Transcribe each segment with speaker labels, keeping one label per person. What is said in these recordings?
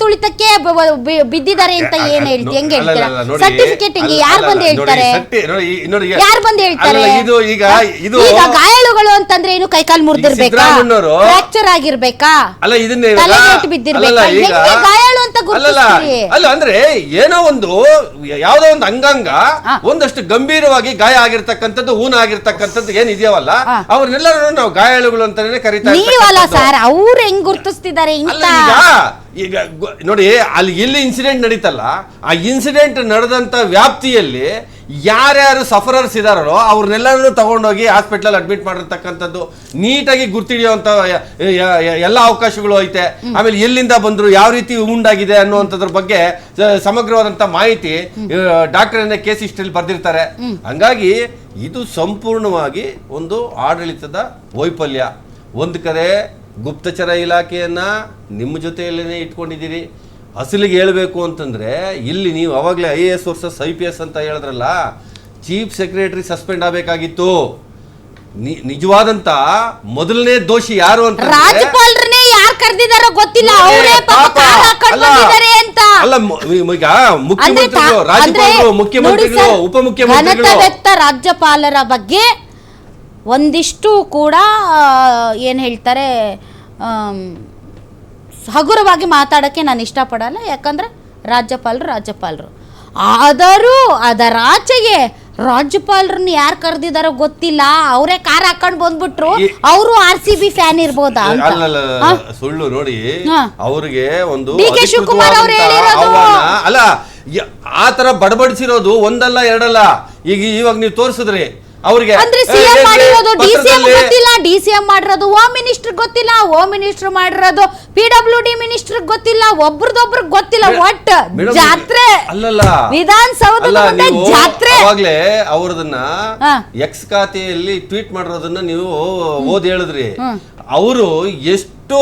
Speaker 1: ತುಳಿತಕ್ಕೆ ಬಿದ್ದಿದ್ದಾರೆ ಅಂತ ಏನ್ ಹೇಳ್ತಿ ಹೆಂಗ್ ಹೇಳ್ತೀರಾ ಸರ್ಟಿಫಿಕೇಟ್ ಹಿಂಗೆ ಯಾರು ಬಂದು ಹೇಳ್ತಾರೆ? ಯಾರು ಬಂದು ಹೇಳ್ತಾರೆ?
Speaker 2: ಈಗ
Speaker 1: ಗಾಯಾಳುಗಳು ಅಂತಂದ್ರೆ ಏನು ಕೈಕಾಲು ಮುರಿದಿರ್ಬೇಕಾ? ಫ್ರಾಕ್ಚರ್ ಆಗಿರ್ಬೇಕಾ?
Speaker 2: ಅಲ್ಲ ಇದನ್ನ ಇವಾಗ-
Speaker 1: ಬಿದ್ದಿರ್ಬೇಕಾ? ಗಾಯಾಳು ಗುರುತಿಸ್ತೀರಿ?
Speaker 2: ಅಲ್ಲ ಅಂದ್ರೆ ಏನೋ ಒಂದು ಯಾವ್ದೋ ಒಂದು ಅಂಗಾಂಗ ಒಂದಷ್ಟು ಗಂಭೀರವಾಗಿ ಗಾಯ ಆಗಿರ್ತಕ್ಕಂಥದ್ದು ಊನ ಆಗಿರ್ತಕ್ಕಂಥದ್ದು ಏನ್ ಇದೆಯವಲ್ಲ. ಅವ್ರನ್ನೆಲ್ಲರೂ ನಾವು ಗಾಯಾಳುಗಳು ಅಂತಾನೆ ಕರಿತಾ
Speaker 1: ನೀವಲ್ಲ ಸರ್ ಅವ್ರು ಹೆಂಗ್ ಗುರ್ತಿಸ್ತಿದ್ದಾರೆ ಇಂತ
Speaker 2: ಈಗ ಈಗ ನೋಡಿ ಅಲ್ಲಿ ಎಲ್ಲಿ ಇನ್ಸಿಡೆಂಟ್ ನಡೀತಲ್ಲ ಆ ಇನ್ಸಿಡೆಂಟ್ ನಡೆದಂತ ವ್ಯಾಪ್ತಿಯಲ್ಲಿ ಯಾರ್ಯಾರು ಸಫರರ್ಸ್ ಇದಾರೋ ಅವ್ರನ್ನೆಲ್ಲರೂ ತಗೊಂಡೋಗಿ ಹಾಸ್ಪಿಟ್ಲಲ್ಲಿ ಅಡ್ಮಿಟ್ ಮಾಡಿರ್ತಕ್ಕಂಥದ್ದು ನೀಟಾಗಿ ಗುರ್ತಿಡಿಯುವಂಥ ಎಲ್ಲ ಅವಕಾಶಗಳು ಐತೆ. ಆಮೇಲೆ ಎಲ್ಲಿಂದ ಬಂದ್ರು ಯಾವ ರೀತಿ ಉಂಡಾಗಿದೆ ಅನ್ನುವಂಥದ್ರ ಬಗ್ಗೆ ಸಮಗ್ರವಾದಂಥ ಮಾಹಿತಿ ಡಾಕ್ಟರ್ ಎನ್ ಕೇಸ್ ಹಿಸ್ಟ್ರಿಯಲ್ಲಿ ಬರ್ದಿರ್ತಾರೆ. ಹಂಗಾಗಿ ಇದು ಸಂಪೂರ್ಣವಾಗಿ ಒಂದು ಆಡಳಿತದ ವೈಫಲ್ಯ. ಒಂದು ಕಡೆ ಗುಪ್ತಚರ ಇಲಾಖೆಯನ್ನು ನಿಮ್ಮ ಜೊತೆಯಲ್ಲೇ ಇಟ್ಕೊಂಡಿದ್ದೀರಿ. ಅಸಲಿಗೆ ಹೇಳಬೇಕು ಅಂತಂದರೆ ಇಲ್ಲಿ ನೀವು ಅವಾಗಲೇ I A S versus I P S ಅಂತ ಹೇಳಿದ್ರಲ್ಲ ಚೀಫ್ ಸೆಕ್ರೆಟರಿ ಸಸ್ಪೆಂಡ್ ಆಗಬೇಕಾಗಿತ್ತು. ನಿಜವಾದಂತ ಮೊದಲನೇ ದೋಷಿ ಯಾರು ಅಂತ
Speaker 1: ರಾಜ್ಯಪಾಲರನ್ನೇ ಯಾರು ಕರ್ದಿದಾರೋ ಗೊತ್ತಿಲ್ಲ. ಅವರೇ ಪಾಪ ಬಂದಿದ್ದಾರೆ ಅಂತ.
Speaker 2: ಅಲ್ಲ ಈಗ ಮುಖ್ಯಮಂತ್ರಿಗಳು ರಾಜ್ಯಪಾಲರು ಮುಖ್ಯಮಂತ್ರಿಗಳು ಉಪಮುಖ್ಯಮಂತ್ರಿಗಳು
Speaker 1: ವ್ಯಕ್ತ ರಾಜ್ಯಪಾಲರ ಬಗ್ಗೆ ಒಂದಿಷ್ಟು ಕೂಡ ಏನು ಹೇಳ್ತಾರೆ ಹಗುರವಾಗಿ ಮಾತಾಡೋಕ್ಕೆ ನಾನು ಇಷ್ಟಪಡಲ್ಲ ಯಾಕಂದರೆ ರಾಜ್ಯಪಾಲರು ರಾಜ್ಯಪಾಲರು ಆದರೂ ಅದರಾಚೆಗೆ ರಾಜ್ಯಪಾಲರನ್ನ ಯಾರು ಕರೆದಿದಾರೋ ಗೊತ್ತಿಲ್ಲ ಅವರೇ ಕಾರ್ ಹಾಕೊಂಡು ಬಂದ್ಬಿಟ್ರು ಅವರು ಆರ್ ಸಿ ಬಿ ಫ್ಯಾನ್ ಇರ್ಬೋದಾ
Speaker 2: ಸುಳ್ಳು ನೋಡಿ. ಅವ್ರಿಗೆ ಒಂದು
Speaker 1: ಡಿ ಕೆ ಶಿವಕುಮಾರ್ ಅವ್ರು ಹೇಳಿರೋದು.
Speaker 2: ಅಲ್ಲ ಯ- ಆ ತರ ಬಡಬಡಿಸಿರೋದು ಒಂದಲ್ಲ ಎರಡಲ್ಲ ಈಗ ಇವಾಗ ನೀವು ತೋರಿಸಿದ್ರಿ ಅವ್ರಿಗೆ
Speaker 1: ಅಂದ್ರೆ ಸಿಎಂ ಮಾಡಿರೋದು ಡಿ ಸಿ ಎಂ ಗೊತ್ತಿಲ್ಲ ಡಿ ಸಿ ಎಂ ಮಾಡಿರೋದು ಹೋಮ್ ಮಿನಿಸ್ಟರ್ ಗೊತ್ತಿಲ್ಲ ಹೋಮ್ ಮಿನಿಸ್ಟರ್ ಮಾಡಿರೋದು ಪಿ ಡಬ್ಲ್ಯೂ ಡಿ ಮಿನಿಸ್ಟರ್ ಗೊತ್ತಿಲ್ಲ ಒಬ್ರದೊಬ್ರಿಗೆ ಗೊತ್ತಿಲ್ಲ
Speaker 2: ಒಟ್
Speaker 1: ಜಾತ್ರೆ
Speaker 2: ಅಲ್ಲಲ್ಲ.
Speaker 1: ವಿಧಾನಸೌಧದ ಮುಂದೆ ಜಾತ್ರೆ.
Speaker 2: ಅವಾಗ್ಲೇ ಅವ್ರದನ್ನ. ಎಕ್ಸ್ ಖಾತೆಯಲ್ಲಿ ಟ್ವೀಟ್ ಮಾಡಿರೋದನ್ನ ನೀವು ಓದ್ ಹೇಳಿದ್ರಿ. ಅವರು ಎಷ್ಟು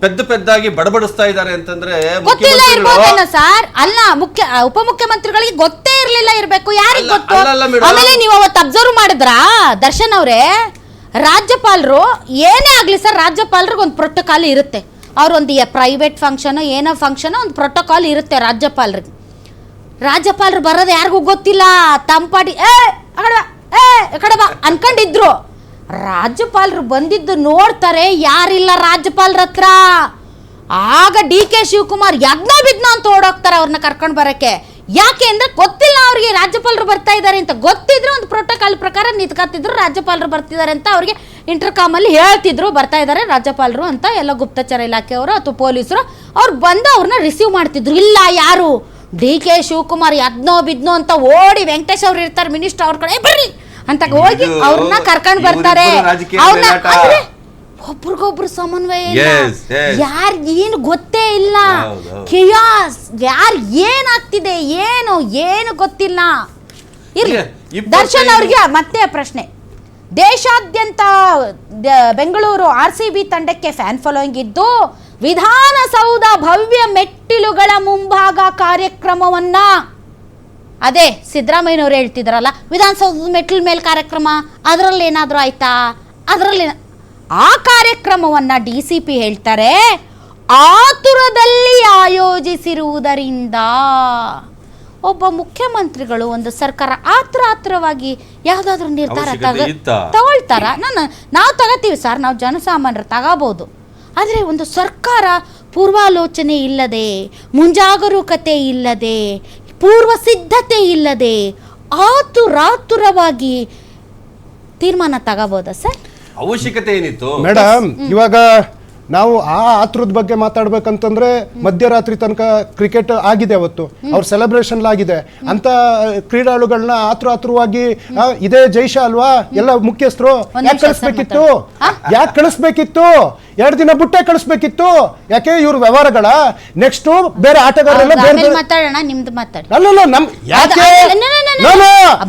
Speaker 2: ಪೆದ್ದ ಪೆದ್ದಾಗಿ ಬಡಬಡಿಸ್ತಾ ಇದ್ದಾರೆ ಅಂತಂದ್ರೆ
Speaker 1: ಗೊತ್ತಿಲ್ಲ ಇರ್ಬೋದೇನೋ ಸರ್. ಅಲ್ಲ ಮುಖ್ಯ ಉಪಮುಖ್ಯಮಂತ್ರಿಗಳಿಗೆ ಗೊತ್ತೇ ಇರ್ಲಿಲ್ಲ ಇರ್ಬೇಕು. ಯಾರಿಗೆ
Speaker 2: ಅಲ್ಲ-
Speaker 1: ಗೊತ್ತು. ಆಮೇಲೆ ನೀವು ಅವತ್ತು ಅಬ್ಸರ್ವ್ ಮಾಡಿದ್ರಾ ದರ್ಶನ್ ಅವರೇ? ರಾಜ್ಯಪಾಲರು ಏನೇ ಆಗ್ಲಿ ಸರ್ ರಾಜ್ಯಪಾಲರಿಗೆ ಒಂದು ಪ್ರೋಟೋಕಾಲ್ ಇರುತ್ತೆ. ಅವ್ರೊಂದು ಪ್ರೈವೇಟ್ ಫಂಕ್ಷನ್ ಏನೋ ಫಂಕ್ಷನ್ ಒಂದು ಪ್ರೋಟೋಕಾಲ್ ಇರುತ್ತೆ ರಾಜ್ಯಪಾಲರಿಗೆ. ರಾಜ್ಯಪಾಲರು ಬರೋದು ಯಾರಿಗೂ ಗೊತ್ತಿಲ್ಲ. ತಂಪಾಡಿ ಏ ಆ ಕಡೆ ಬಾ, ಏ ಕಡೆ ಬಾ. ಅನ್ಕೊಂಡಿದ್ರು. ರಾಜ್ಯಪಾಲರು ಬಂದಿದ್ದು ನೋಡ್ತಾರೆ ಯಾರಿಲ್ಲ ರಾಜ್ಯಪಾಲರ ಹತ್ರ. ಆಗ ಡಿ ಕೆ ಶಿವಕುಮಾರ್ ಯಜ್ಞ ಬಿದ್ನ ಅಂತ ಓಡೋಗ್ತಾರೆ ಅವ್ರನ್ನ ಕರ್ಕೊಂಡು ಬರೋಕ್ಕೆ. ಯಾಕೆ ಅಂದ್ರೆ ಗೊತ್ತಿಲ್ಲ ಅವ್ರಿಗೆ ರಾಜ್ಯಪಾಲರು ಬರ್ತಾ ಇದ್ದಾರೆ ಅಂತ. ಗೊತ್ತಿದ್ರು ಒಂದು ಪ್ರೋಟೋಕಾಲ್ ಪ್ರಕಾರ ನಿತ್ಕಾತಿದ್ರು ರಾಜ್ಯಪಾಲರು ಬರ್ತಿದ್ದಾರೆ ಅಂತ ಅವ್ರಿಗೆ ಇಂಟರ್ಕಾಮಲ್ಲಿ ಹೇಳ್ತಿದ್ರು. ಬರ್ತಾ ಇದ್ದಾರೆ ರಾಜ್ಯಪಾಲರು ಅಂತ ಎಲ್ಲ ಗುಪ್ತಚರ ಇಲಾಖೆಯವರು ಅಥವಾ ಪೊಲೀಸರು. ಅವ್ರು ಬಂದು ಅವ್ರನ್ನ ರಿಸೀವ್ ಮಾಡ್ತಿದ್ರು. ಇಲ್ಲ ಯಾರು? ಡಿ ಕೆ ಶಿವಕುಮಾರ್ ಯದ್ನೋ ಬಿದ್ನೋ ಅಂತ ಓಡಿ ವೆಂಕಟೇಶ್ ಅವ್ರು ಇರ್ತಾರೆ ಮಿನಿಸ್ಟರ್ ಅವ್ರ ಕಡೆ. "ಏ, ಬರ್ರಿ! ಅಂತ ಹೋಗಿ
Speaker 2: ಇದು
Speaker 1: ಅವ್ರನ್ನ ಕರ್ಕೊಂಡ್ ಬರ್ತಾರೆ.
Speaker 2: ಇವ್ರಿಬ್ರು ರಾಜಕೀಯ
Speaker 1: ಅವ್ರನ್ನ. ಅಂದ್ರೆ ಒಬ್ರಿಗೊಬ್ರು ಸಮನ್ವಯ ಇಲ್ಲ.
Speaker 2: Yes, yes.
Speaker 1: ಯಾರ್ ಏನು ಗೊತ್ತೇ ಇಲ್ಲ.
Speaker 2: ಹೌದು, ಹೌದು.
Speaker 1: ಕಿಯಾಸ್ ಯಾರ್ ಏನಾಗ್ತಿದೆ ಏನು ಏನು ಗೊತ್ತಿಲ್ಲ. ಇರ್ಲಿ.
Speaker 2: ಈಗ ಇಪ್ಪತ್ತೈದು-
Speaker 1: ದರ್ಶನ್ ಅವ್ರಿಗೆ ಮತ್ತೆ ಪ್ರಶ್ನೆ. ದೇಶಾದ್ಯಂತ ದ- ಬೆಂಗಳೂರು ಆರ್ ಸಿ ಬಿ ತಂಡಕ್ಕೆ ಫ್ಯಾನ್ ಫಾಲೋಯಿಂಗ್ ಇದ್ದು ವಿಧಾನಸೌಧ ಭವ್ಯ ಮೆಟ್ಟಿಲುಗಳ ಮುಂಭಾಗ ಕಾರ್ಯಕ್ರಮವನ್ನ ಅದೇ ಸಿದ್ದರಾಮಯ್ಯನವ್ರು ಹೇಳ್ತಿದ್ರಲ್ಲ ವಿಧಾನಸೌಧದ ಮೆಟ್ಲ ಮೇಲೆ ಕಾರ್ಯಕ್ರಮ ಅದರಲ್ಲಿ ಏನಾದರೂ ಆಯ್ತಾ? ಅದರಲ್ಲಿ ಆ ಕಾರ್ಯಕ್ರಮವನ್ನ ಡಿ ಸಿ ಪಿ ಹೇಳ್ತಾರೆ ಆತುರದಲ್ಲಿ ಆಯೋಜಿಸಿರುವುದರಿಂದ ಒಬ್ಬ ಮುಖ್ಯಮಂತ್ರಿಗಳು ಒಂದು ಸರ್ಕಾರ ಆತ್ರ ಆತ್ರವಾಗಿ ಯಾವುದಾದ್ರೂ ನಿರ್ಧಾರ ತಗ ತಗೊಳ್ತಾರ? ನಾನು ನಾವು ತಗೋತೀವಿ ಸರ್ ನಾವು ಜನಸಾಮಾನ್ಯರು ತಗೋಬೋದು. ಆದರೆ ಒಂದು ಸರ್ಕಾರ ಪೂರ್ವಾಲೋಚನೆ ಇಲ್ಲದೆ ಮುಂಜಾಗರೂಕತೆ ಇಲ್ಲದೆ ಪೂರ್ವ ಸಿದ್ಧತೆ ಇಲ್ಲದೆ ಆತುರಾತುರವಾಗಿ ತೀರ್ಮಾನ ತಗೋಬೋದಾ ಸರ್?
Speaker 2: ಅವಶ್ಯಕತೆ ಏನಿತ್ತು?
Speaker 3: ಮೇಡಮ್ ಇವಾಗ ನಾವು ಆ ಆತುರದ ಬಗ್ಗೆ ಮಾತಾಡ್ಬೇಕಂತಂದ್ರೆ ಮಧ್ಯರಾತ್ರಿ ತನಕ ಕ್ರಿಕೆಟ್ ಆಗಿದೆ ಅವತ್ತು. ಅವ್ರ ಸೆಲೆಬ್ರೇಷನ್ ಆಗಿದೆ. ಅಂತ ಕ್ರೀಡಾಳುಗಳನ್ನ ಆತುರ ಆತುರವಾಗಿ ಇದೇ ಜೈಶ ಅಲ್ವಾ? ಎಲ್ಲ ಮುಖ್ಯಸ್ಥರು ಯಾಕೆ ಕಳಿಸ್ಬೇಕಿತ್ತು? ಯಾಕೆ ಕಳಿಸ್ಬೇಕಿತ್ತು? ಎರಡು ದಿನ ಬಿಟ್ಟೆ ಕಳಿಸ್ಬೇಕಿತ್ತು. ಯಾಕೆ ಇವ್ರ ವ್ಯವಹಾರಗಳ? ನೆಕ್ಸ್ಟ್ ಬೇರೆ ಆಟಗಾರರೆಲ್ಲ ಬೇರೆ
Speaker 1: ಆಮೇಲೆ
Speaker 3: ಬೇರೆ
Speaker 1: ಮಾತಾಡೋಣ ನಿಮ್ದು ಮಾತಾಡಿ.
Speaker 3: ಅಲ್ಲಲ್ಲ ನಮ್ ಯಾಕೆ?
Speaker 1: ಅದು-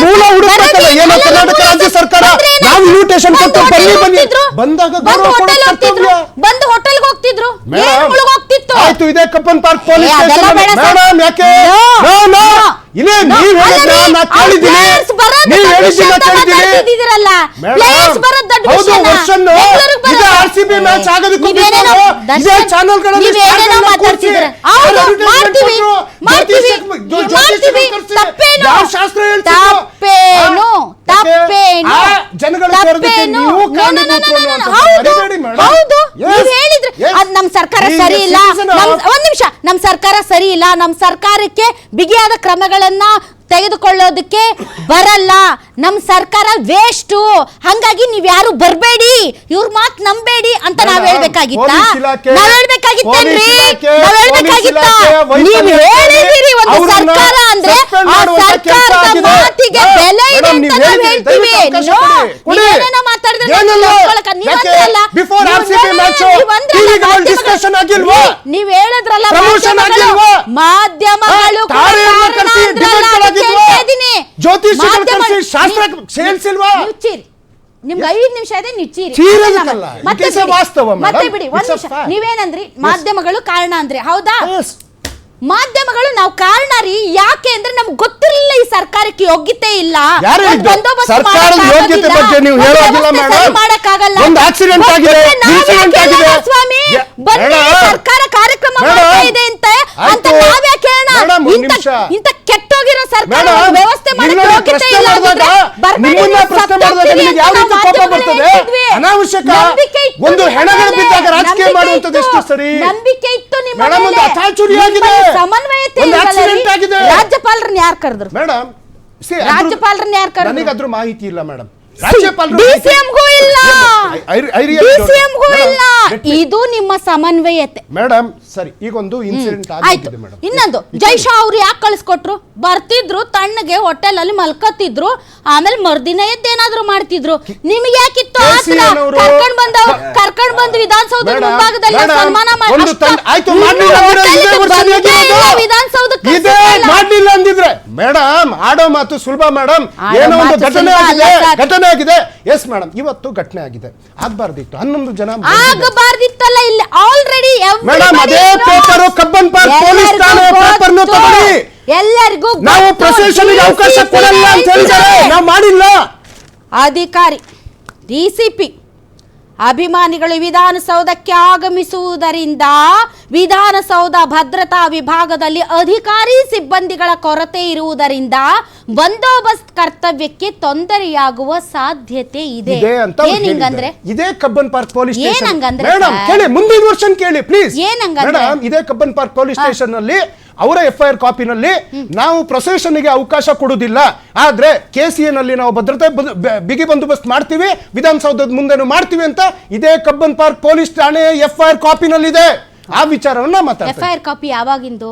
Speaker 3: ಮೂಲ ಹುಡುಕ್ಬೇಕಲ್ಲ ಏನೋ ಕರ್ನಾಟಕ ರಾಜ್ಯ ಸರ್ಕಾರ? ನಾವು ಇನ್ವಿಟೇಷನ್
Speaker 1: ಬಂದು
Speaker 3: ಕೊಟ್ಟು ಬನ್ನಿ ಬನ್ನಿ. ಬಂದಾಗ
Speaker 1: ಬಂದು
Speaker 3: ಹೋಟೆಲ್
Speaker 1: ಹೋಗ್ತಿದ್ರು. ಬಂದು ಹೋಟೆಲ್ಗೆ ಹೋಗ್ತಿದ್ರು ಹೋಗ್ತಿತ್ತು
Speaker 3: ಮೇಡಮ್
Speaker 1: ಮುಳುಗೋಗ್ತಿತ್ತು
Speaker 3: ಆಯ್ತು ಇದೇ Cubbon park police station madam ಯಾಕೆ. No no. ಇಲ್ಲೇ ಹೌದು ವರ್ಷನ್
Speaker 1: ಈಗ
Speaker 3: ಆರ್ ಮ್ಯಾಚ್ ಶಾಸ್ತ್ರ
Speaker 1: ಜನಗಳ
Speaker 3: ನೀವು ಹೌದು
Speaker 1: ನೀವು
Speaker 3: ಹೇಳಿದ್ರೆ.
Speaker 1: ಅದು ನಮ್ಮ
Speaker 3: ಸರ್ಕಾರ
Speaker 1: ಸರಿ ಇಲ್ಲ ನಮ್ ಸರ್ಕಾರ ಸರಿ ಇಲ್ಲ ನಮ್ಮ ಸರ್ಕಾರಕ್ಕೆ ಬಿಗಿಯಾದ ಕ್ರಮಗಳನ್ನ ತೆಗೆದುಕೊಳ್ಳೋದಕ್ಕೆ ಬರಲ್ಲ. ನಮ್ಮ ಸರ್ಕಾರ ವೇಸ್ಟು ಹಂಗಾಗಿ ನೀವ್ ಯಾರು ಬರಬೇಡಿ. ಇವ್ರ ಮಾತ್ ನಂಬೇಡಿ ಅಂತ ನಾವ್ ಹೇಳ್ಬೇಕಾಗಿತ್ತ? ನಾವ್ ಹೇಳ್ಬೇಕಾಗಿತ್ತೇನ್ರಿ? ನಾವ್ ಹೇಳ್ಬೇಕಾಗಿತ್ತ? ನೀವ್ ಹೇಳಿದಿರಿ ಒಂದು ಸರ್ಕಾರ ಅಂದ್ರೆ ಆ ಸರ್ಕಾರದ ಮಾತಿಗೆ ಬೆಲೆ ಇದೆ ಅಂತ
Speaker 3: ನಾವ್
Speaker 1: ಹೇಳ್ತೀವಿ. ನೀವೇನೇನೋ ಮಾತಾಡಿದ್ರೆ? ಕೇಳ್ಕೊಳಕ್ಕ ನೀವ್? ಹೇಳಿದ್ರಲ್ಲ ಮಾಧ್ಯಮಗಳು-
Speaker 3: ಶಾಸ್ತ್ರ
Speaker 1: ನಿಮ್ಗೆ ಐದು ನಿಮಿಷ ಇದೆ ನೀವು ಮತ್ತೆ
Speaker 3: It is a
Speaker 1: ಬಿಡಿ.
Speaker 3: ವಾಸ್ತವ,
Speaker 1: ಮತ್ತೆ ಬಿಡಿ. ಒಂದ್ ನಿಮಿಷ.
Speaker 3: fact.
Speaker 1: ನೀವೇನಂದ್ರಿ? ಮಾಧ್ಯಮಗಳು ಕಾರಣ ಅಂದ್ರೆ. ಹೌದಾ? ಮಾಧ್ಯಮಗಳು ನಾವು ಕಾರಣ ರೀ. ಯಾಕೆ ಅಂದ್ರೆ ನಮ್ಗೆ ಗೊತ್ತಿರಲಿಲ್ಲ ಈ ಸರ್ಕಾರಕ್ಕೆ ಯೋಗ್ಯತೆ ಇಲ್ಲ? ಬಂದೋಬಸ್ತ್
Speaker 3: ಮಾಡಕ್ಕಾಗಲ್ಲ ಬಗ್ಗೆ ನೀವು
Speaker 1: ಒಂದ್
Speaker 3: ಹೇಳೋದಿಲ್ಲ
Speaker 1: ವ್ಯವಸ್ಥೆ
Speaker 3: ಮೇಡಮ್.
Speaker 1: ಸರಿ ಮಾಡಕ್ಕಾಗಲ್ಲ.
Speaker 3: ಒಂದು accident ಆಗಿದೆ,
Speaker 1: ಗೊತ್ತಿದ್ರೆ ನಾವ್
Speaker 3: incident
Speaker 1: ಯಾಕೆ
Speaker 3: ಆಗಿದೆ.
Speaker 1: ಹೇಳೋಣ ಸ್ವಾಮಿ
Speaker 3: ಯ-
Speaker 1: ಬನ್ನಿ
Speaker 3: ಮೇಡಮ್.
Speaker 1: ಸರ್ಕಾರ ಕಾರ್ಯಕ್ರಮ
Speaker 3: ಮೇಡಮ್.
Speaker 1: ಮಾಡ್ತಾ ಇದೆ ಅಂತ ಅಂತ
Speaker 3: ಆಯ್ತು.
Speaker 1: ನಾವ್ಯಾಕೆ ಹೇಳೋಣ
Speaker 3: ಮೇಡಮ್, ಒಂದ್
Speaker 1: ಇಂಥ
Speaker 3: ನಿಮಿಷ.
Speaker 1: ಇಂಥ ಕೆಟ್ಟೋಗಿರೋ ಸರ್ಕಾರ
Speaker 3: ಮೇಡಮ್,
Speaker 1: ಒಂದು ವ್ಯವಸ್ಥೆ ಮಾಡಕ್ಕೆ
Speaker 3: ನಿಮ್ಮನ್ನ
Speaker 1: ಯೋಗ್ಯತೆ
Speaker 3: ಪ್ರಶ್ನೆ
Speaker 1: ಇಲ್ಲ
Speaker 3: ಮಾಡಿದಾಗ
Speaker 1: ಅಂದಿದ್ರೆ ಬರ್ಬೇಡಿ,
Speaker 3: ನಿಮ್ಮನ್ನ
Speaker 1: ನೀವು
Speaker 3: ಪ್ರಶ್ನೆ
Speaker 1: ಸತ್ತೋಗ್ತೀರಿ
Speaker 3: ಮಾಡಿದಾಗ ನಿಮಗೆ ಯಾವ ರೀತಿ ಕೋಪ ಬರ್ತದೆ? ಅನಾವಶ್ಯಕ. ಒಂದು
Speaker 1: ನಿಮ್ಮ
Speaker 3: ಹೆಣಗಳು ಬಿದ್ದಾಗ ರಾಜಕೀಯ
Speaker 1: ನಂಬಿಕೆ
Speaker 3: ಎಷ್ಟು ಸರಿ?
Speaker 1: ನಂಬಿಕೆ ಇತ್ತು ನಿಮ್ಮ
Speaker 3: ಮೇಡಮ್, ಒಂದು
Speaker 1: ಮೇಲೆ.
Speaker 3: ಆಗಿದೆ.
Speaker 1: ಸಮನ್ವಯತೆ
Speaker 3: ಒಂದು ಆಗಿದೆ.
Speaker 1: ರಾಜ್ಯಪಾಲರನ್ನ ಯಾರು ಕರೆದ್ರು
Speaker 3: ಮೇಡಮ್
Speaker 1: ರಾಜ್ಯಪಾಲರನ್ನ ಯಾರು ಕರೆದ್ರು?
Speaker 3: ನನಗೆ ಅದ್ರ ಮಾಹಿತಿ ಇಲ್ಲ ಮೇಡಮ್ ರಾಜ್ಯಪಾಲರು
Speaker 1: ಡಿಸಿಎಂಗೂ ಇಲ್ಲ. ಡಿಸಿಎಂಗೂ ಇಲ್ಲ. ಇದು ನಿಮ್ಮ ಸಮನ್ವಯತೆ.
Speaker 3: ಮೇಡಮ್ ಸರಿ ಈಗ ಒಂದು ಇನ್ಸಿಡೆಂಟ್ ಆಗಿದೆ ಮೇಡಮ್
Speaker 1: ಇನ್ನೊಂದು ಜೈಶಾ ಅವ್ರು ಯಾಕೆ ಕಳಿಸ್ಕೊಟ್ರು? ಬರ್ತಿದ್ರು ತಣ್ಣಗೆ ಹೋಟೆಲ್ ಅಲ್ಲಿ ಮಲ್ಕತ್ತಿದ್ರು ಆಮೇಲೆ ಮರ್ದಿನ ಎದ್ದೇನಾದ್ರೂ ಮಾಡ್ತಿದ್ರು. ನಿಮ್ಗೆ ಯಾಕಿತ್ತು ಆತರ ಕರ್ಕೊಂಡ್ ಬಂದ ಕರ್ಕೊಂಡ್ ಬಂದು ವಿಧಾನಸೌಧ
Speaker 3: ಮೇಡಮ್,
Speaker 1: ಮುಂಭಾಗದಲ್ಲಿ ಸನ್ಮಾನ ಮಾಡಿ ವಿಧಾನಸೌಧಕ್ಕೆ
Speaker 3: ಮಾಡ್ಲಿಲ್ಲ ಅಂದಿದ್ರೆ. ಮೇಡಮ್ ಆಡೋ ಮಾತು ಸುಲಭ ಮೇಡಮ್
Speaker 1: ಆಡೋ
Speaker 3: ಏನೋ ಒಂದು
Speaker 1: ಮಾತು
Speaker 3: ಘಟನೆ
Speaker 1: ಸುಲಭ
Speaker 3: ಆಗಿದೆ
Speaker 1: ಅಲ್ಲ ಸರ್.
Speaker 3: ಘಟನೆ ಆಗಿದೆ ಎಸ್ ಮೇಡಮ್ ಇವತ್ತು ಘಟನೆ ಆಗಿದೆ ಆಗ್ಬಾರ್ದಿತ್ತು ಹನ್ನೊಂದು ಜನ.
Speaker 1: ಆಗಬಾರ್ದಿತ್ತಲ್ಲ ಇಲ್ಲಿ ಆಲ್ರೆಡಿ
Speaker 3: ಮೇಡಮ್ ಅದೇ ಪೇಪರ್ ಕಬ್ಬನ್ ಪಾರ್ಕ್ ಪೊಲೀಸ್ ಠಾಣೆ ಪೇಪರ್ ತಗೊಳ್ಳಿ
Speaker 1: ಎಲ್ಲರಿಗೂ
Speaker 3: ನಾವು
Speaker 1: ಗೊತ್ತು.
Speaker 3: ಪ್ರೊಸೆಷನ್ಗೆ ಅವಕಾಶ
Speaker 1: DCP
Speaker 3: ಕೊಡಲ್ಲ ಅಂತ ಹೇಳಿದ್ದಾರೆ. ನಾವು ಮಾಡಿಲ್ಲ
Speaker 1: ಅಧಿಕಾರಿ ಡಿಸಿಪಿ ಅಭಿಮಾನಿಗಳು ವಿಧಾನಸೌಧಕ್ಕೆ ಆಗಮಿಸುವುದರಿಂದ ವಿಧಾನಸೌಧ ಭದ್ರತಾ ವಿಭಾಗದಲ್ಲಿ ಅಧಿಕಾರಿ ಸಿಬ್ಬಂದಿಗಳ ಕೊರತೆ ಇರುವುದರಿಂದ ಬಂದೋಬಸ್ತ್ ಕರ್ತವ್ಯಕ್ಕೆ ತೊಂದರೆಯಾಗುವ ಸಾಧ್ಯತೆ ಇದೆ.
Speaker 3: ಇದೆ ಅಂತ ಅವ್ರು
Speaker 1: ಏನ್ ಹಿಂಗಂದ್ರೆ?
Speaker 3: ಹೇಳಿದ್ದಾರೆ. ಇದೇ ಕಬ್ಬನ್ ಪಾರ್ಕ್ ಪೊಲೀಸ್ ಏನಂಗಂದ್ರೆ ಮುಂದಿನ ವರ್ಷ ಕೇಳಿ ಪ್ಲೀಸ್
Speaker 1: ಏನ್ ಹಂಗಂದ್ರೆ?
Speaker 3: ಇದೇ ಕಬ್ಬನ್ ಪಾರ್ಕ್ ಪೊಲೀಸ್ ಸ್ಟೇಷನ್ನಲ್ಲಿ ಅವರ ಎಫ್ ಐ ಆರ್ ಕಾಪಿನಲ್ಲಿ ನಾವು ಪ್ರೊಸೆಷನ್ಗೆ ಅವಕಾಶ ಕೊಡುವುದಿಲ್ಲ. ಆದ್ರೆ ಕೆ ಸಿ ನಲ್ಲಿ ನಾವು ಭದ್ರತೆ ಬಿಗಿ ಬಂದೋಬಸ್ತ್ ಮಾಡ್ತೀವಿ ವಿಧಾನಸೌಧದ ಮುಂದೆನೂ ಮಾಡ್ತೀವಿ ಅಂತ ಇದೇ ಕಬ್ಬನ್ ಪಾರ್ಕ್ ಪೊಲೀಸ್ ಠಾಣೆ ಎಫ್ ಐ ಆರ್ ಕಾಪಿನಲ್ಲಿದೆ. ಆ ವಿಚಾರವನ್ನ ಮಾತಾಡ್ತಾರೆ
Speaker 1: ಐ ಆರ್ ಕಾಪಿ ಯಾವಾಗಿಂದು?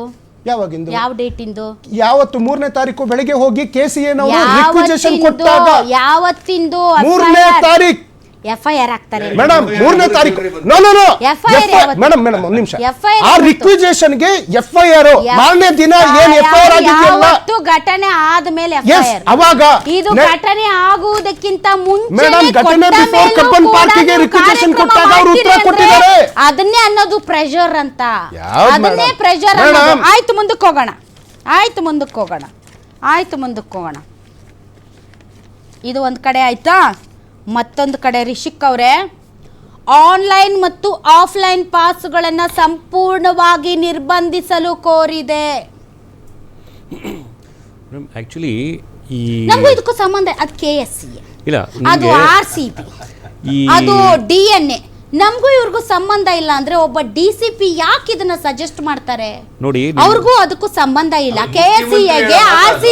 Speaker 3: ಯಾವಾಗಿಂದು?
Speaker 1: ಯಾವ ಡೇಟ್ ಇಂದು
Speaker 3: ಯಾವತ್ತು ಮೂರನೇ ತಾರೀಕು ಬೆಳಿಗ್ಗೆ ಹೋಗಿ ಕೆ ಸಿ ಎನ್
Speaker 1: ಯಾವತ್ತಿಂದು
Speaker 3: ಕೊಟ್ಟಾಗ
Speaker 1: ಯಾವತ್ತಿಂದು?
Speaker 3: ಮೂರನೇ ತಾರೀಕು
Speaker 1: ಎಫ್ ಐ ಆರ್ ಆಗ್ತಾರೆ.
Speaker 3: ಮೇಡಮ್ ಮೂರನೇ ತಾರೀಕು. ನೋ ನೋ ನೋ
Speaker 1: FIR ಯಾವತ್ತು?
Speaker 3: ಮೇಡಮ್ ಮೇಡಮ್ ಒಂದ್ ನಿಮಿಷ.
Speaker 1: FIR
Speaker 3: ಆ
Speaker 1: ಯಾವತ್ತು?
Speaker 3: ರಿಕ್ವಿಜೇಷನ್ಗೆ ಎಫ್ ಐ ಆರ್ ಮಾರನೇ ದಿನ ಏನ್ ಎಫ್ ಐ ಆರ್ ಆಗಿದೆಯಲ್ಲ?
Speaker 1: ಯಾವತ್ತು ಘಟನೆ ಆದ್ಮೇಲೆ
Speaker 3: ಎಸ್ ಅವಾಗ
Speaker 1: ಇದು
Speaker 3: ನೆ-
Speaker 1: ಘಟನೆ ಆಗುವುದಕ್ಕಿಂತ ಮುಂಚೆ
Speaker 3: ಮೇಡಮ್, ಘಟನೆ before ಕಬ್ಬನ್ ಪಾರ್ಕಿಗೆ requisition ಕೊಟ್ಟಾಗ ಅವ್ರು ಉತ್ತರ ಕೊಟ್ಟಿದ್ದಾರೆ.
Speaker 1: ಅದನ್ನೇ ಅನ್ನೋದು ಪ್ರೆಷರ್ ಅಂತ.
Speaker 3: ಯಾವ್ದ್
Speaker 1: ಅದನ್ನೇ
Speaker 3: madam?
Speaker 1: Pressure
Speaker 3: Madam.
Speaker 1: ಆಯ್ತು ಮುಂದಕ್ಕೆ ಹೋಗೋಣ. ಆಯ್ತು ಮುಂದಕ್ಕೆ ಹೋಗೋಣ. ಆಯ್ತು ಮುಂದಕ್ಕೆ ಹೋಗೋಣ. ಇದು ಒಂದು ಕಡೆ ಆಯ್ತಾ? ಮತ್ತೊಂದು ಕಡೆ ರಿಷಿಕ್ ಅವರೇ ಆನ್ಲೈನ್ ಮತ್ತು ಆಫ್ಲೈನ್ ಪಾಸ್ಗಳನ್ನು ಸಂಪೂರ್ಣವಾಗಿ ನಿರ್ಬಂಧಿಸಲು ಕೋರಿದೆ.
Speaker 4: ಆಕ್ಚುಲಿ ಈ
Speaker 1: ನಮಗೂ ಇದಕ್ಕೂ ಸಂಬಂಧ ಅದು ಕೆ ಎಸ್ ಸಿ
Speaker 4: ಇಲ್ಲ
Speaker 1: ಅದು
Speaker 4: ನಿಮ್ಗೆ
Speaker 1: ಆರ್ ಸಿ ಪಿ ಅದು ಡಿ ಎನ್ ಎ ನಮಗೂ ಇವ್ರಿಗೂ ಸಂಬಂಧ ಇಲ್ಲ ಅಂದ್ರೆ ಒಬ್ಬ ಡಿ ಸಿ ಪಿ ಯಾಕೆ ಇದನ್ನ ಸಜೆಸ್ಟ್ ಮಾಡ್ತಾರೆ?
Speaker 4: ನೋಡಿ
Speaker 1: ಅವ್ರಿಗೂ ಅದಕ್ಕೂ ಸಂಬಂಧ ಇಲ್ಲ. K S C R C